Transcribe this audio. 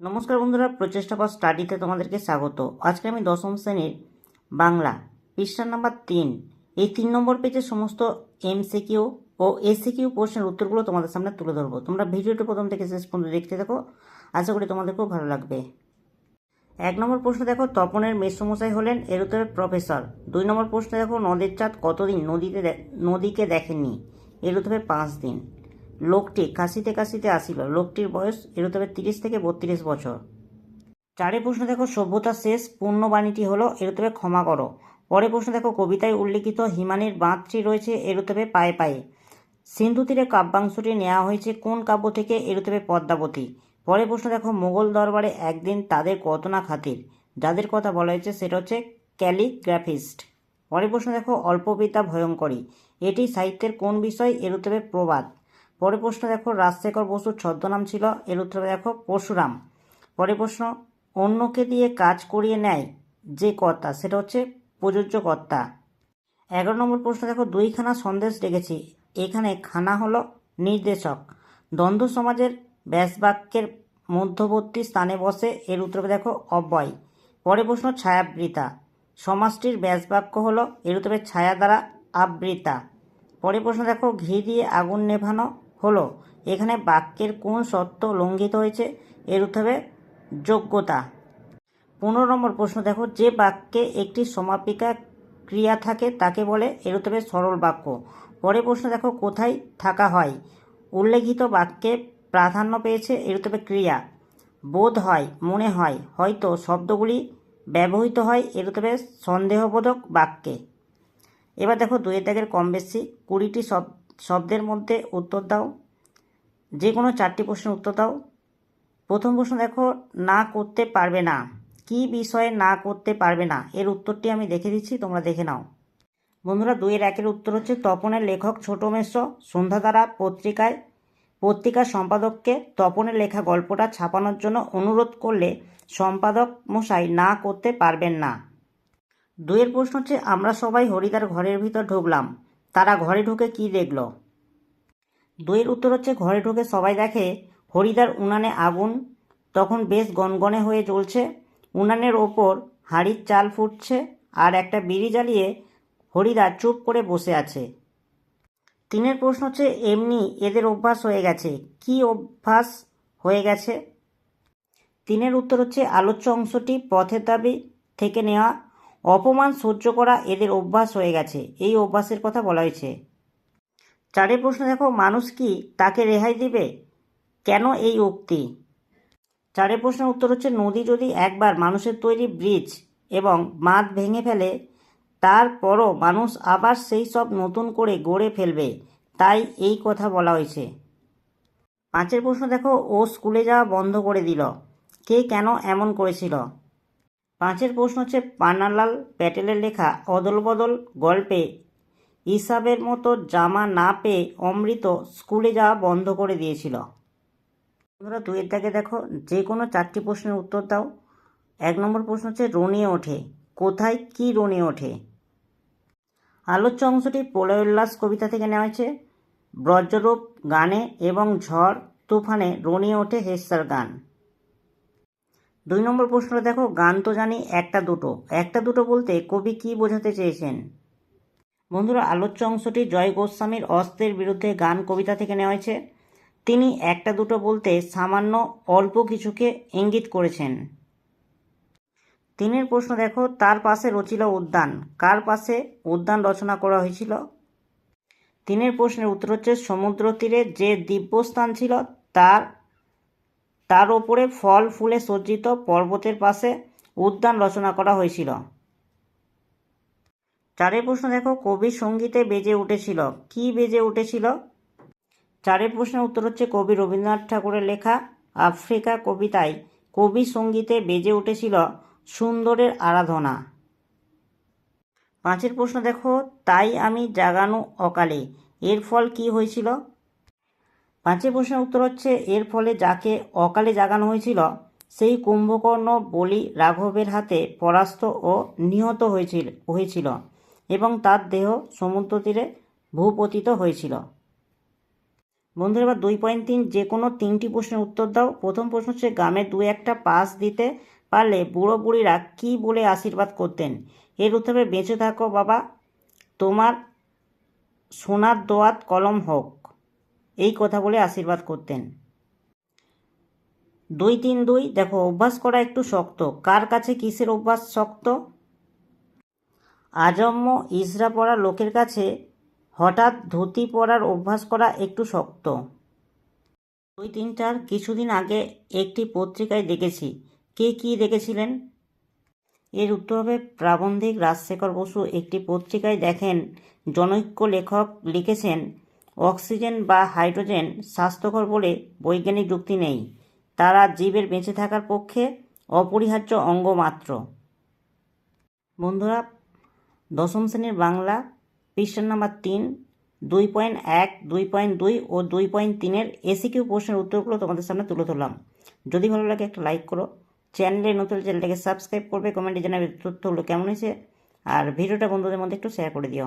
নমস্কার বন্ধুরা, প্রচেষ্টা ফর স্টাডিতে তোমাদেরকে স্বাগত। আজকে আমি দশম শ্রেণির বাংলা পৃষ্ঠা নাম্বার তিন। এই তিন নম্বর পেজে সমস্ত এমসিকিউ ও এসিকিউ প্রশ্নের উত্তরগুলো তোমাদের সামনে তুলে ধরবো। তোমরা ভিডিওটি প্রথম থেকে শেষ পর্যন্ত দেখতে থাকো। আশা করি তোমাদের খুব ভালো লাগবে। এক নম্বর প্রশ্ন দেখো, তপনের মেসমশাই হলেন এর উত্তরে প্রফেসর। দুই নম্বর প্রশ্ন দেখো, নদের চাঁদ কতদিন নদীতে নদীকে দেখেননি? এর উত্তরে পাঁচ দিন। লোকটি কাশিতে কাশিতে আসিল। লোকটির বয়স এর উত্তরে তিরিশ থেকে বত্রিশ বছর। চারে প্রশ্ন দেখো সভ্যতার শেষ, পূর্ণবাণীটি হলো এর উত্তরে ক্ষমা করো। পরে প্রশ্ন দেখো, কবিতায় উল্লিখিত হিমানির বাঁধটি রয়েছে এর উত্তরে পায়ে পায়ে। সিন্ধু তীরে কাব্যাংশটি নেওয়া হয়েছে, কোন কাব্য থেকে? এর উত্তরে পদ্মাবতী। পরে প্রশ্ন দেখো, মোগল দরবারে একদিন তাদের কত না খাতির? যাদের কথা বলা হয়েছে, সেটা হচ্ছে ক্যালিগ্রাফিস্ট। পরে প্রশ্ন দেখো, অল্পবিদ্যা ভয়ঙ্করী। এটি সাহিত্যের কোন বিষয়? এর উত্তরে প্রবাদ। পরে প্রশ্ন দেখো, রাজশেখর বসুর ছদ্মনাম ছিল। এর উত্তরে দেখো, পরশুরাম। পরে প্রশ্ন, অন্যকে দিয়ে কাজ করিয়ে নেয় যে কর্তা, সেটা হচ্ছে প্রযোজ্য কর্তা। এগারো নম্বর প্রশ্ন দেখো, দুইখানা সন্দেশ রেখেছি এখানে খানা হলো নির্দেশক। দ্বন্দ্ব সমাজের ব্যাসবাক্যের মধ্যবর্তী স্থানে বসে, এর উত্তরে দেখো, অব্যয়। পরে প্রশ্ন, ছায়াবৃতা। সমাজটির ব্যাসবাক্য হলো, এর উত্তরে ছায়া দ্বারা আবৃতা। পরে প্রশ্ন দেখো, ঘি দিয়ে আগুন নেভানো হলো, এখানে বাক্যের কোন সত্য লঙ্ঘিত হয়েছে? এর উত্তরে যোগ্যতা। পনেরো নম্বর প্রশ্ন, দেখো, যে বাক্যে একটি সমাপিকা ক্রিয়া থাকে, তাকে বলে, এর উত্তরে সরল বাক্য। পরে প্রশ্ন, দেখো, কোথায় থাকা হয়? উল্লেখিত বাক্যে প্রাধান্য পেয়েছে, এর উত্তরে ক্রিয়া। বোধ হয়, মনে হয়, হয়তো শব্দগুলি ব্যবহৃত হয়, এর উত্তরে সন্দেহবোধক বাক্যে। এবার দেখো, দুয়ের দাগের কম বেশি, কুড়িটি শব শব্দের মধ্যে উত্তর দাও। যে কোনো চারটি প্রশ্নের উত্তর দাও। প্রথম প্রশ্ন দেখো, না করতে পারবে না। কি বিষয়ে না করতে পারবে না? এর উত্তরটি আমি দেখে দিচ্ছি, তোমরা দেখে নাও। বন্ধুরা, দুইয়ের একের উত্তর হচ্ছে তপনের লেখক ছোট মেশ্র সন্ধ্যাতারা পত্রিকায়। পত্রিকার সম্পাদককে তপনের লেখা গল্পটা ছাপানোর জন্য অনুরোধ করলে সম্পাদক মশাই না করতে পারবেন না। দুইয়ের প্রশ্ন হচ্ছে, আমরা সবাই হরিদার ঘরের ভিতর ঢুকলাম। তারা ঘরে ঢুকে কি দেখল? দুইয়ের উত্তর হচ্ছে, ঘরে ঢুকে সবাই দেখে হরিদার উনানে আগুন। তখন বেশ গনগনে হয়ে জ্বলছে। উনানের ওপর হাঁড়ির চাল ফুটছে আর একটা বিড়ি জ্বালিয়ে হরিদা চুপ করে বসে আছে। তিনের প্রশ্ন হচ্ছে, এমনি এদের অভ্যাস হয়ে গেছে? কি অভ্যাস হয়ে গেছে? তিনের উত্তর হচ্ছে, আলোচ্য অংশটি পথের দাবি থেকে নেওয়া অপমান সহ্য করা এদের অভ্যাস হয়ে গেছে। এই অভ্যাসের কথা বলা হয়েছে। চারের প্রশ্ন দেখো, মানুষ কি তাকে রেহাই দিবে? কেন এই উক্তি? চারের প্রশ্নের উত্তর হচ্ছে, নদী যদি একবার মানুষের তৈরি ব্রিজ এবং বাঁধ ভেঙে ফেলে তারপরও মানুষ আবার সেই সব নতুন করে গড়ে ফেলবে, তাই এই কথা বলা হয়েছে। পাঁচের প্রশ্ন দেখো, ও স্কুলে যাওয়া বন্ধ করে দিল। কে কেন এমন করেছিল? পাঁচের প্রশ্ন হচ্ছে পান্নালাল প্যাটেলের লেখা অদল বদল গল্পে ইসাবের মতো জামা না পেয়ে অমৃত স্কুলে যাওয়া বন্ধ করে দিয়েছিল। বন্ধুরা, দুয়ের দাগে দেখো, যে কোনো চারটি প্রশ্নের উত্তর দাও। এক নম্বর প্রশ্ন হচ্ছে রনিয়ে ওঠে। কোথায় কি রনিয়ে ওঠে? আলোচ্য অংশটি প্রলয় উল্লাস কবিতা থেকে নেওয়া হয়েছে। ব্রজরূপ গানে এবং ঝড় তুফানে রনিয়ে ওঠে হেসার গান। দুই নম্বর প্রশ্নটা দেখো, গান তো জানি একটা দুটো। একটা দুটো বলতে কবি কি বোঝাতে চেয়েছেন? বন্ধুরা, আলোচ্য অংশটি জয় গোস্বামীর অস্ত্রের বিরুদ্ধে গান কবিতা থেকে নেওয়া হয়েছে। তিনি একটা দুটো বলতে সামান্য অল্প কিছুকে ইঙ্গিত করেছেন। তিনের প্রশ্ন দেখো, তার পাশে রচিল উদ্যান। কার পাশে উদ্যান রচনা করা হয়েছিল? তিনের প্রশ্নের উত্তর হচ্ছে, সমুদ্র তীরে যে দিব্যস্থান ছিল, তার তার ওপরে ফল, ফুলে সজ্জিত পর্বতের পাশে উদ্যান রচনা করা হয়েছিল। চারের প্রশ্ন দেখো, কবি সঙ্গীতে বেজে উঠেছিল। কি বেজে উঠেছিল? চারের প্রশ্নের উত্তর হচ্ছে কবি রবীন্দ্রনাথ ঠাকুরের লেখা আফ্রিকা কবিতায় কবি সঙ্গীতে বেজে উঠেছিল সুন্দরের আরাধনা। পাঁচের প্রশ্ন দেখো, তাই আমি জাগানো অকালে, এর ফল কি হয়েছিল? পাঁচের প্রশ্নের উত্তর হচ্ছে, এর ফলে যাকে অকালে জাগানো হয়েছিল, সেই কুম্ভকর্ণ বলি রাঘবের হাতে পরাস্ত ও নিহত হয়েছিল হয়েছিল এবং তার দেহ সমুদ্র তীরে ভূপতিত হয়েছিল। বন্ধুরা, এবার দুই পয়েন্ট তিন, যে কোনো তিনটি প্রশ্নের উত্তর দাও। প্রথম প্রশ্ন হচ্ছে, গ্রামে দু একটা পাস দিতে পারলে বুড়ো বুড়িরা কী বলে আশীর্বাদ করতেন? এর উত্তরে, বেঁচে থাকো বাবা, তোমার সোনার দোয়াত কলম হোক। এই কথা বলে আশীর্বাদ করতেন। দুই তিন দুই, দেখো, অভ্যাস করা একটু শক্ত। কার কাছে কিসের অভ্যাস শক্ত? আজম্ম ইসরা পড়া লোকের কাছে হঠাৎ ধুতি পরার অভ্যাস করা একটু শক্ত। দুই তিন চার কিছুদিন আগে একটি পত্রিকায় দেখেছি। কে কি দেখেছিলেন? এর উত্তর হবে প্রাবন্ধিক রাজশেখর বসু। একটি পত্রিকায় দেখেন, জনৈক্য লেখক লিখেছেন অক্সিজেন বা হাইড্রোজেন স্বাস্থ্যকর বলে বৈজ্ঞানিক যুক্তি নেই। তারা জীবের বেঁচে থাকার পক্ষে অপরিহার্য অঙ্গ মাত্র। বন্ধুরা, দশম শ্রেণির বাংলা পৃষ্ঠা নাম্বার তিন, দুই পয়েন্ট এক, দুই পয়েন্ট দুই ও দুই পয়েন্ট তিনের এসি কিউ প্রশ্নের উত্তরগুলো তোমাদের সামনে তুলে ধরলাম। যদি ভালো লাগে একটা লাইক করো, চ্যানেলে নতুন চ্যানেলটাকে সাবস্ক্রাইব করবে, কমেন্টে জানাবে তথ্যগুলো কেমন হয়েছে, আর ভিডিওটা বন্ধুদের মধ্যে একটু শেয়ার করে দিও।